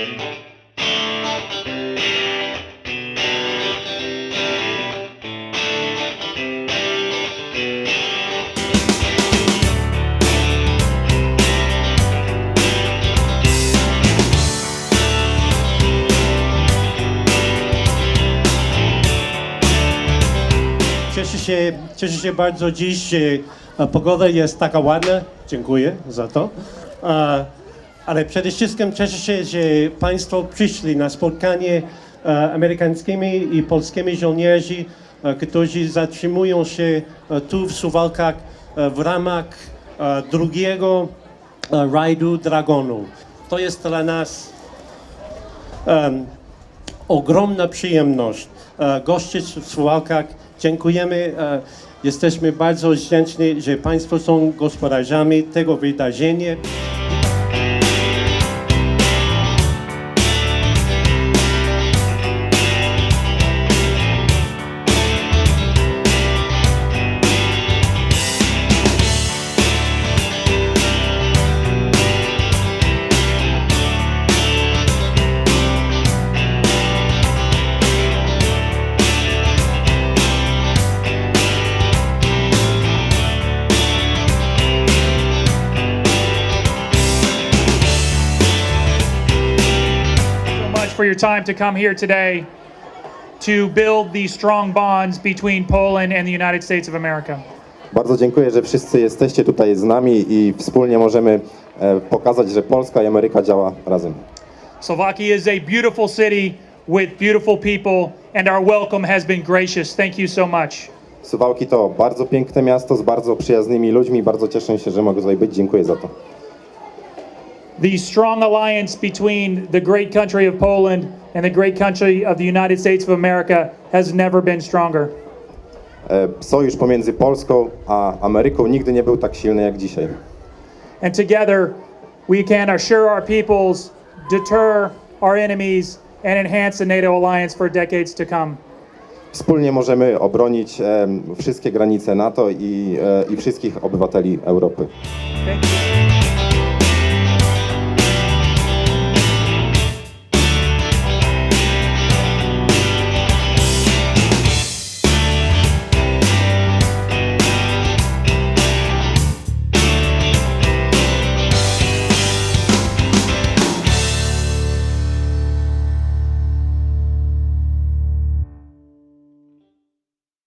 Cieszę się, cieszę się bardzo dziś, e, pogoda jest taka ładna. Dziękuję za to. Ale przede wszystkim cieszę się, że Państwo przyszli na spotkanie e, amerykańskimi i polskimi żołnierzy, e, którzy zatrzymują się e, tu w Suwałkach e, w ramach drugiego rajdu Dragonu. To jest dla nas em, ogromna przyjemność gościć w Suwałkach. Dziękujemy. Jesteśmy bardzo wdzięczni, że Państwo są gospodarzami tego wydarzenia. Your time to come here today to build these strong bonds between Poland and the United States of America. Bardzo dziękuję, że wszyscy jesteście tutaj z nami i wspólnie możemy e, pokazać, że Polska i Ameryka działa razem. Slovakia is a beautiful city with beautiful people, and our welcome has been gracious. Thank you so much. Suwałki to bardzo piękne miasto z bardzo przyjaznymi ludźmi. Bardzo cieszę się, że mogę tutaj być. Dziękuję za to. The strong alliance between the great country of Poland and the great country of the United States of America has never been stronger. E, Sojusz pomiędzy Polską a Ameryką nigdy nie był tak silny jak dzisiaj. And together, we can assure our peoples, deter our enemies, and enhance the NATO alliance for decades to come. Wspólnie możemy obronić em, wszystkie granice NATO i, e, i wszystkich obywateli Europy.